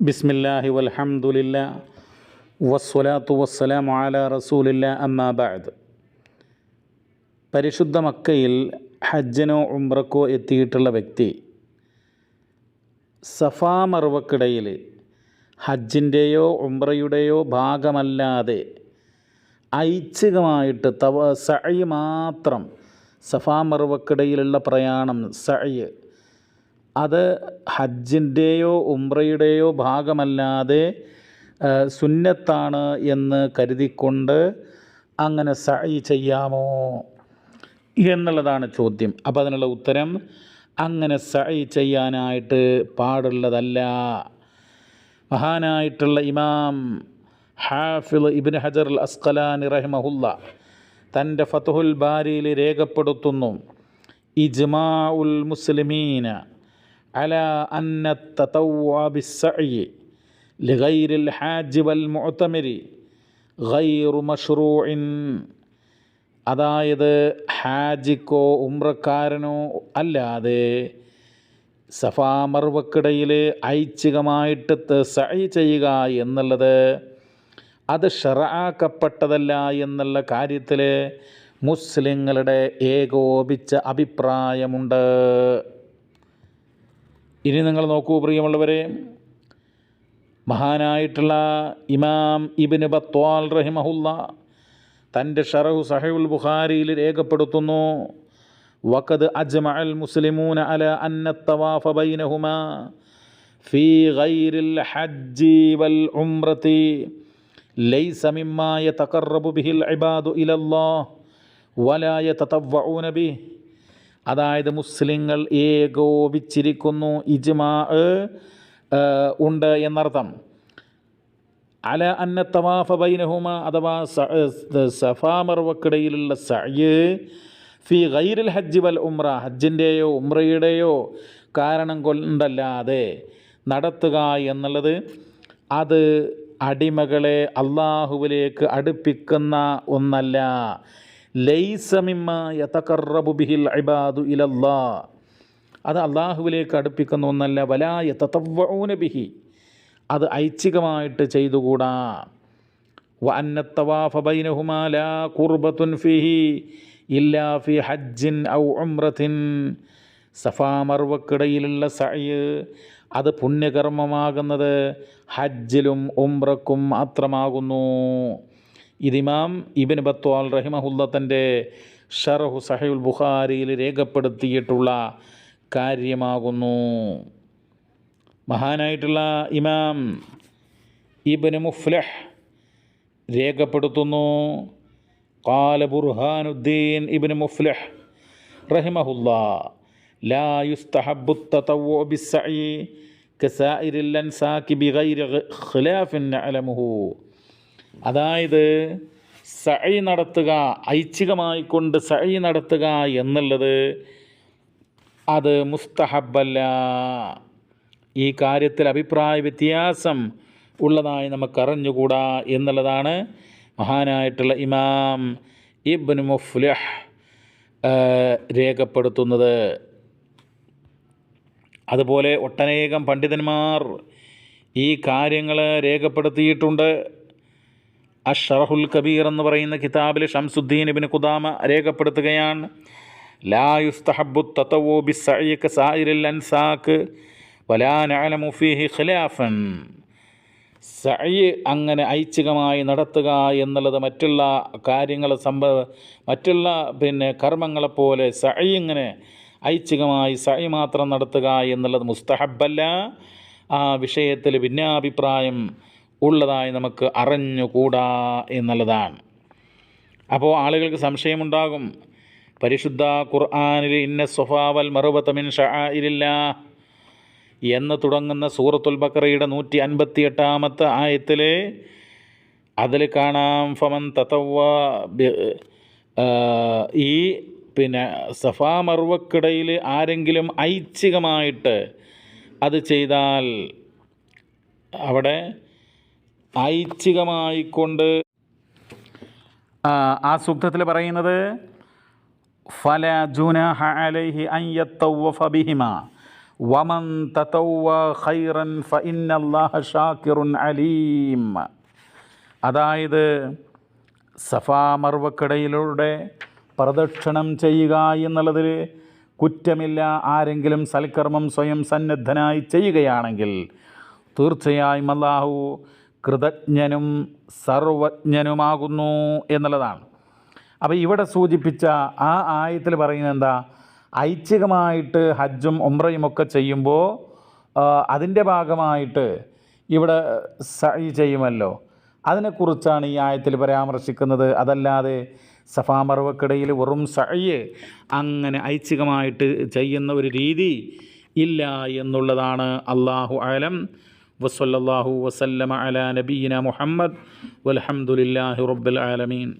ബിസ്മില്ലാഹി വൽഹംദുലില്ല വസ്സലാത്തു വസ്സലാമു അല റസൂലില്ല അമ്മാ ബഅദ്. പരിശുദ്ധ മക്കയിൽ ഹജ്ജനോ ഉംറക്കോ എത്തിയിട്ടുള്ള വ്യക്തി സഫാ മറുവക്കിടയിൽ ഹജ്ജിന്റെയോ ഉംറയുടെയോ ഭാഗമല്ലാതെ ഐച്ഛികമായിട്ട് തവ സഴി മാത്രം സഫാ മറുവക്കിടയിലുള്ള പ്രയാണം സഅയ് അത് ഹജ്ജിന്റെയോ ഉംറയുടെയോ ഭാഗമല്ലാതെ സുന്നത്താണ് എന്ന് കരുതിക്കൊണ്ട് അങ്ങനെ സഹി ചെയ്യാമോ എന്നുള്ളതാണ് ചോദ്യം. അപ്പോൾ അതിനുള്ള ഉത്തരം അങ്ങനെ സഹി ചെയ്യാനായിട്ട് പാടുള്ളതല്ല. മഹാനായിട്ടുള്ള ഇമാം ഹാഫിൾ ഇബിൻ ഹജർ അൽ അസ്കലാനി റഹ്മഹുല്ല തന്റെ ഫതുഹുൽ ബാരിയിൽ രേഖപ്പെടുത്തുന്നു ഇജ്മാ ഉൽ മുസ്ലിമീന. അല അന്ന തതവ്വ ബിസ്സഅയ് لغير الحاج والمعتمر غير مشروع അതായത് ഹാജിക്കോ ഉമ്രക്കാരനോ അല്ലാതെ സഫാ മർവക്കിടയിൽ ഐച്ഛികമായിട്ട് ത- സഅയ് ചെയ്യുക എന്നുള്ളത് അത് ഷറാക്കപ്പെട്ടതല്ല എന്നുള്ള കാര്യത്തിൽ മുസ്ലിങ്ങളുടെ ഏകോപിച്ച അഭിപ്രായമുണ്ട് ഇനി നിങ്ങൾ നോക്കൂ പ്രിയമുള്ളവരെ. മഹാനായിട്ടുള്ള ഇമാം ഇബിന് ബത്വാൽ റഹിമഹുല്ല തന്റെ ഷറഹു സഹയുൽ ബുഖാരിയിൽ രേഖപ്പെടുത്തുന്നു വഖദ് അജ്മഅൽ മുസ്ലിമൂന അല അന്ന തവാഫ ബൈനഹുമാ ഫീ ഗൈരിൽ ഹജ്ജി വൽ ഉംറതി ലൈസ മിമ്മാ യതഖറബു ബിഹിൽ ഇബാദു ഇലല്ലാഹ് വലാ യതതവ്വഊന ബിഹി അതായത് മുസ്ലിങ്ങൾ ഏകോപിച്ചിരിക്കുന്നു ഇജ്മാ ഉണ്ട് എന്നർത്ഥം. അല അന്ന തവാഫ ബൈനഹുമ അഥവാ സഫാ മർവക്കിടയിലുള്ള സയ്യ് ഫി ഗൈറിൽ ഹജ്ജ് വൽ ഉമ്ര ഹജ്ജിന്റെയോ ഉമ്രയുടെയോ കാരണം കൊണ്ടല്ലാതെ നടത്തുക എന്നുള്ളത് അത് അടിമകളെ അള്ളാഹുവിലേക്ക് അടുപ്പിക്കുന്ന ഒന്നല്ല. ലൈസമിമ്മ യതഖറബു ബിഹിൽ ഇബാദു ഇലല്ലാ. അത് അള്ളാഹുവിലേക്ക് അടുപ്പിക്കുന്ന ഒന്നല്ല വലായ തത്തവ്വൂന ബിഹി. അത് ഐച്ഛികമായിട്ട് ചെയ്തുകൂടാ. വ അന്നത്തവാഫ ബൈനഹുമാ ലാ ഖുർബത്തുൻ ഫിഹി ഇല്ലാ ഫി ഹജ്ജിൻ ഔ ഉംറത്തിൻ. സഫാ മർവക്കിടയിലുള്ള സഅയ് അത് പുണ്യകർമ്മമാകുന്നത് ഹജ്ജിലും ഉംറക്കും മാത്രമാകുന്നു. ഇതിമാം ഇബിൻ ബത്വാൽ റഹിമഹുല്ല തൻ്റെ ഷറഹു സഹയുൽ ബുഖാരിയിൽ രേഖപ്പെടുത്തിയിട്ടുള്ള കാര്യമാകുന്നു മഹാനായിട്ടുള്ള ഇമാം ഇബിന് മുഫ്ലഹ് രേഖപ്പെടുത്തുന്നു قال برهان الدين ابن مفلح رحمه الله لا يستحب التطوع بالسعي كسائر الأنساك بغير غ- خلاف نعلمه അതായത് സഴി നടത്തുക ഐച്ഛികമായി കൊണ്ട് സഴി നടത്തുക എന്നുള്ളത് അത് മുസ്തഹബല്ല. ഈ കാര്യത്തിൽ അഭിപ്രായ വ്യത്യാസം ഉള്ളതായി നമുക്കറിഞ്ഞുകൂടാ എന്നുള്ളതാണ് മഹാനായിട്ടുള്ള ഇമാം ഇബ്നു മുഫ്ലിഹ് രേഖപ്പെടുത്തുന്നത്. അതുപോലെ ഒട്ടനേകം പണ്ഡിതന്മാർ ഈ കാര്യങ്ങൾ രേഖപ്പെടുത്തിയിട്ടുണ്ട്. അഷറഹുൽ കബീർ എന്ന് പറയുന്ന കിതാബിൽ ഷംസുദ്ദീൻ ഇബിന് കുദാമ രേഖപ്പെടുത്തുകയാണ്. ലാ യുസ്തഹബു ബി ബിസ്സഅയ്ക സായിരിൽ അൻസാക്ക് വലാ നഅലമു ഫീഹി ഖിലാഫൻ. സഅയ് അങ്ങനെ ഐച്ഛികമായി നടത്തുക എന്നുള്ളത് മറ്റുള്ള കാര്യങ്ങൾ സംഭവ മറ്റുള്ള പിന്നെ കർമ്മങ്ങളെപ്പോലെ സഅയ് ഇങ്ങനെ ഐച്ഛികമായി സഅയ് മാത്രം നടത്തുക എന്നുള്ളത് മുസ്തഹബല്ല ആ വിഷയത്തിൽ ഭിന്നാഭിപ്രായം ഉള്ളതായി നമുക്ക് അറിഞ്ഞുകൂടാ എന്നുള്ളതാണ്. അപ്പോൾ ആളുകൾക്ക് സംശയമുണ്ടാകും. പരിശുദ്ധ ഖുർആാനിൽ ഇന്ന സ്വഫാവൽ മറുപത്തമിൻ ഷായിലില്ല എന്ന് തുടങ്ങുന്ന സൂറത്തുൽ ബക്കറയുടെ നൂറ്റി അൻപത്തി എട്ടാമത്തെ ആയത്തിൽ അതിൽ കാണാം ഫമൻ തത്തവ ഈ പിന്നെ സഫാ മറുവക്കിടയിൽ ആരെങ്കിലും ഐച്ഛികമായിട്ട് അത് ചെയ്താൽ അവിടെ ഐച്ഛികമായിക്കൊണ്ട്. ആ, സൂക്തത്തിൽ പറയുന്നത് ഫല ജുനഹ അലൈഹി അൻ യത്തവഫ ബിഹിമ. വമൻ തതവ്വ ഖൈറൻ ഫഇന്നല്ലാഹ ഷാക്കിറുൻ അലീം. അതായത് സഫാ മർവക്കിടയിലൂടെ പ്രദക്ഷിണം ചെയ്യുക എന്നുള്ളതിൽ കുറ്റമില്ല. ആരെങ്കിലും സൽക്കർമ്മം സ്വയം സന്നദ്ധനായി ചെയ്യുകയാണെങ്കിൽ തീർച്ചയായും അള്ളാഹു കൃതജ്ഞനും സർവജ്ഞനുമാകുന്നു എന്നുള്ളതാണ്. അപ്പോൾ ഇവിടെ സൂചിപ്പിച്ച ആ ആയത്തിൽ പറയുന്നത് എന്താ? ഐച്ഛികമായിട്ട് ഹജ്ജും ഉംറയും ഒക്കെ ചെയ്യുമ്പോൾ അതിന്റെ ഭാഗമായിട്ട് ഇവിടെ സഹി ചെയ്യുമല്ലോ. അതിനെക്കുറിച്ചാണ് ഈ ആയത്തിൽ പരാമർശിക്കുന്നത്. അതല്ലാതെ സഫാ മറവക്കിടയിൽ വെറും സഴ് അങ്ങനെ ഐച്ഛികമായിട്ട് ചെയ്യുന്ന ഒരു രീതി ഇല്ല എന്നുള്ളതാണ് അള്ളാഹു അലം. വസല്ലാഹു വസല്ലമ അല നബീന മുഹമ്മദ് വലഹമുല്ലാഹി റബ്ബുൽ ആലമീൻ.